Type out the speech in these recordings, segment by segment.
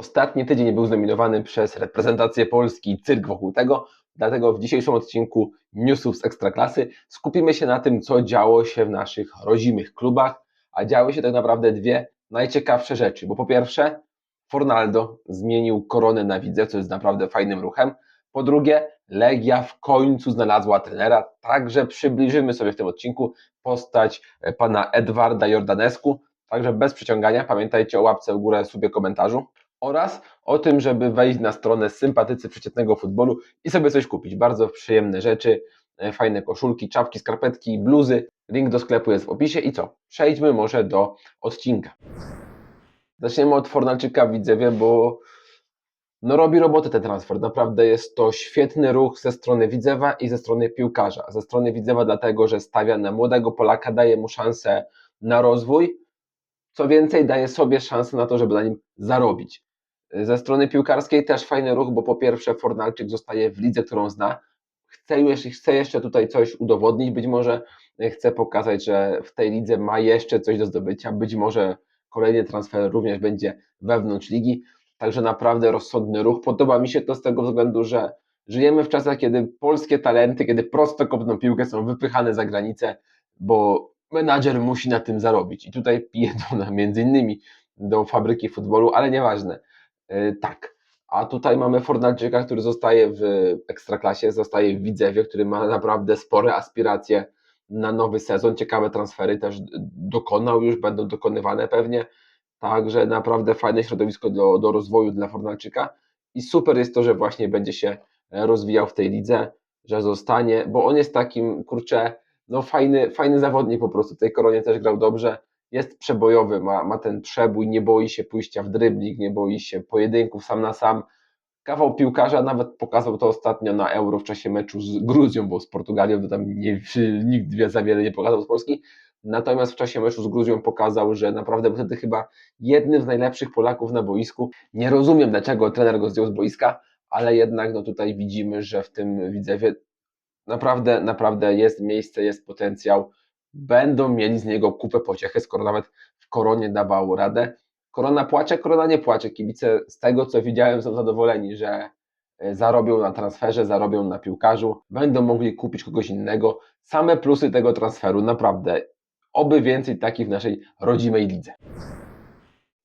Ostatni tydzień był zdominowany przez reprezentację Polski i cyrk wokół tego, dlatego w dzisiejszym odcinku newsów z Ekstraklasy skupimy się na tym, co działo się w naszych rodzimych klubach, a działy się tak naprawdę dwie najciekawsze rzeczy, bo po pierwsze Fornaldo zmienił koronę na widzę, co jest naprawdę fajnym ruchem, po drugie Legia w końcu znalazła trenera, także przybliżymy sobie w tym odcinku postać e, pana Edwarda Jordanesku, także bez przeciągania pamiętajcie o łapce w górę, sobie komentarzu oraz o tym, żeby wejść na stronę sympatycy przeciętnego futbolu i sobie coś kupić. Bardzo przyjemne rzeczy, e, fajne koszulki, czapki, skarpetki, bluzy. Link do sklepu jest w opisie i co? Przejdźmy może do odcinka. Zaczniemy od Fornalczyka Widzewie, bo no robi robotę ten transfer. Naprawdę jest to świetny ruch ze strony Widzewa i ze strony piłkarza. Ze strony Widzewa dlatego, że stawia na młodego Polaka, daje mu szansę na rozwój. Co więcej, daje sobie szansę na to, żeby na nim zarobić. Ze strony piłkarskiej też fajny ruch, bo po pierwsze Fornalczyk zostaje w lidze, którą zna. Chce, chce jeszcze tutaj coś udowodnić, być może chce pokazać, że w tej lidze ma jeszcze coś do zdobycia, być może kolejny transfer również będzie wewnątrz ligi, także naprawdę rozsądny ruch. Podoba mi się to z tego względu, że żyjemy w czasach, kiedy polskie talenty, kiedy prosto kopną piłkę są wypychane za granicę, bo menadżer musi na tym zarobić. I tutaj pije do, na- między innymi do fabryki futbolu, ale nieważne. Yy, tak. A tutaj mamy Fornalczyka, który zostaje w Ekstraklasie, zostaje w Widzewie, który ma naprawdę spore aspiracje na nowy sezon. Ciekawe transfery też dokonał już, będą dokonywane pewnie. Także naprawdę fajne środowisko do, do rozwoju dla Fornalczyka. I super jest to, że właśnie będzie się e, rozwijał w tej lidze, że zostanie, bo on jest takim, kurczę, no fajny, fajny zawodnik po prostu. W tej koronie też grał dobrze. Jest przebojowy, ma, ma ten przebój, nie boi się pójścia w dryblik, nie boi się pojedynków sam na sam. Kawał piłkarza, nawet pokazał to ostatnio na Euro w czasie meczu z Gruzją, bo z Portugalią to tam nie, nikt za wiele nie pokazał z Polski. Natomiast w czasie meczu z Gruzją pokazał, że naprawdę był wtedy chyba jednym z najlepszych Polaków na boisku. Nie rozumiem, dlaczego trener go zdjął z boiska, ale jednak no tutaj widzimy, że w tym Widzewie naprawdę, naprawdę jest miejsce, jest potencjał. Będą mieli z niego kupę pociechy, skoro nawet w koronie dawał radę. Korona płacze, korona nie płacze. Kibice z tego, co widziałem, są zadowoleni, że e, zarobią na transferze, zarobią na piłkarzu, będą mogli kupić kogoś innego. Same plusy tego transferu, naprawdę. Oby więcej takich w naszej rodzimej lidze.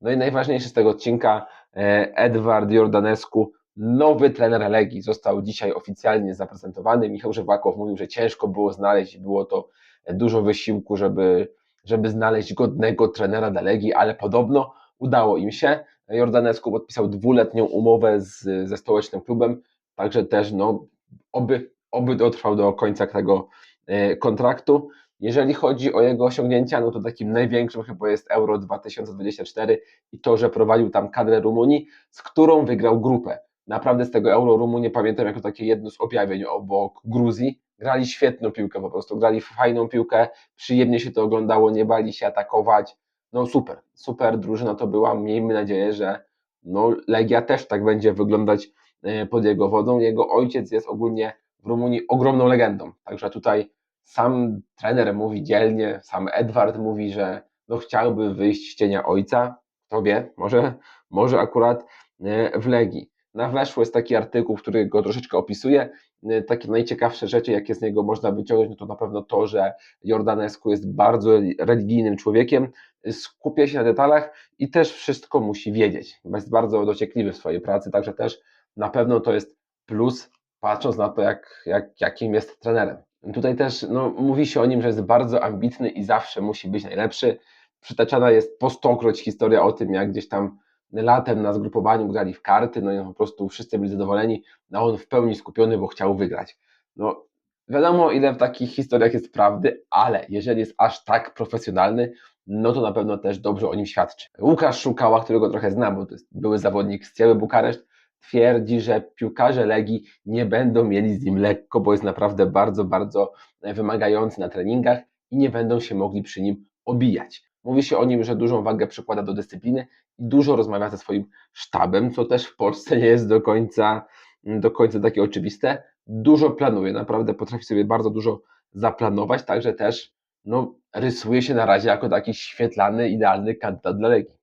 No i najważniejsze z tego odcinka, e, Edward Jordanescu, nowy trener Legii, został dzisiaj oficjalnie zaprezentowany. Michał Żywłakow mówił, że ciężko było znaleźć, było to dużo wysiłku, żeby, żeby znaleźć godnego trenera dla Legii, ale podobno udało im się. Jordanescu podpisał dwuletnią umowę z, ze stołecznym klubem, także też no, oby, oby dotrwał do końca tego e, kontraktu. Jeżeli chodzi o jego osiągnięcia, no to takim największym chyba jest Euro 2024 i to, że prowadził tam kadrę Rumunii, z którą wygrał grupę. Naprawdę z tego Euro Rumunię pamiętam jako takie jedno z objawień obok Gruzji. Grali świetną piłkę po prostu, grali fajną piłkę, przyjemnie się to oglądało, nie bali się atakować. No super, super drużyna to była. Miejmy nadzieję, że no, Legia też tak będzie wyglądać e, pod jego wodą. Jego ojciec jest ogólnie w Rumunii ogromną legendą, także tutaj sam trener mówi dzielnie, sam Edward mówi, że no chciałby wyjść z cienia ojca. Kto wie, może, może akurat e, w Legii. Na Weszło jest taki artykuł, który go troszeczkę opisuje. E, Takie najciekawsze rzeczy, jakie z niego można wyciągnąć, no to na pewno to, że Jordanescu jest bardzo religijnym człowiekiem, skupia się na detalach i też wszystko musi wiedzieć. Jest bardzo dociekliwy w swojej pracy, także też na pewno to jest plus, patrząc na to, jak, jak, jakim jest trenerem. Tutaj też no, mówi się o nim, że jest bardzo ambitny i zawsze musi być najlepszy. Przytaczana jest po stokroć historia o tym, jak gdzieś tam latem na zgrupowaniu grali w karty, no i po prostu wszyscy byli zadowoleni, a on w pełni skupiony, bo chciał wygrać. No, wiadomo, ile w takich historiach jest prawdy, ale jeżeli jest aż tak profesjonalny, no to na pewno też dobrze o nim świadczy. Łukasz Szukała, którego trochę znam, bo to jest były zawodnik z Cieły Bukareszt, twierdzi, że piłkarze Legii nie będą mieli z nim lekko, bo jest naprawdę bardzo, bardzo wymagający na treningach i nie będą się mogli przy nim obijać. Mówi się o nim, że dużą wagę przykłada do dyscypliny i dużo rozmawia ze swoim sztabem, co też w Polsce nie jest do końca, do końca takie oczywiste. Dużo planuje, naprawdę potrafi sobie bardzo dużo zaplanować, także też no, rysuje się na razie jako taki świetlany, idealny kandydat dla Legii.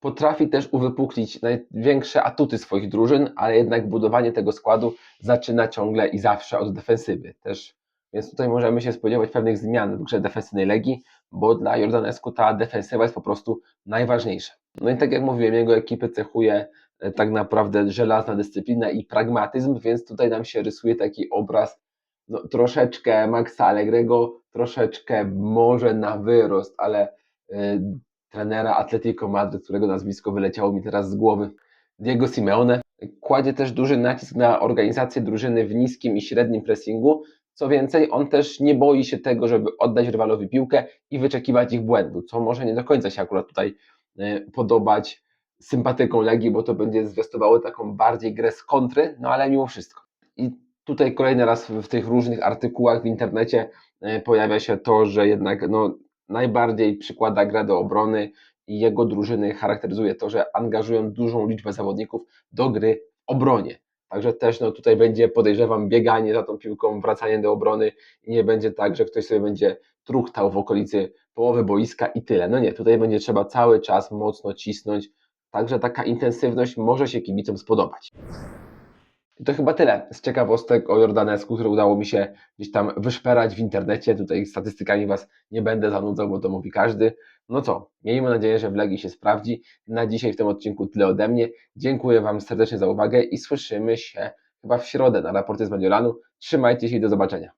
potrafi też uwypuklić największe atuty swoich drużyn, ale jednak budowanie tego składu zaczyna ciągle i zawsze od defensywy. Też, więc tutaj możemy się spodziewać pewnych zmian w grze defensywnej Legii, bo dla Jordanesku ta defensywa jest po prostu najważniejsza. No i tak jak mówiłem, jego ekipy cechuje e, tak naprawdę żelazna dyscyplina i pragmatyzm, więc tutaj nam się rysuje taki obraz no, troszeczkę Maxa Allegrego, troszeczkę może na wyrost, ale y, trenera Atletico Madryt, którego nazwisko wyleciało mi teraz z głowy, Diego Simeone, kładzie też duży nacisk na organizację drużyny w niskim i średnim pressingu. Co więcej, on też nie boi się tego, żeby oddać rywalowi piłkę i wyczekiwać ich błędu, co może nie do końca się akurat tutaj y, podobać sympatyką Legii, bo to będzie zwiastowało taką bardziej grę z kontry, no ale mimo wszystko. I tutaj kolejny raz w tych różnych artykułach w internecie e, pojawia się to, że jednak no, najbardziej przykłada grę do obrony i jego drużyny charakteryzuje to, że angażują dużą liczbę zawodników do gry w obronie. Także też no, tutaj będzie, podejrzewam, bieganie za tą piłką, wracanie do obrony i nie będzie tak, że ktoś sobie będzie truchtał w okolicy połowy boiska i tyle. No nie, tutaj będzie trzeba cały czas mocno cisnąć, także taka intensywność może się kibicom spodobać. I to chyba tyle z ciekawostek o Jordanesku, które udało mi się gdzieś tam wyszperać w internecie. Tutaj statystykami Was nie będę zanudzał, bo to mówi każdy. No co, miejmy nadzieję, że w Legii się sprawdzi. Na dzisiaj w tym odcinku tyle ode mnie. Dziękuję Wam serdecznie za uwagę i słyszymy się chyba w środę na raporcie z Mediolanu. Trzymajcie się i do zobaczenia.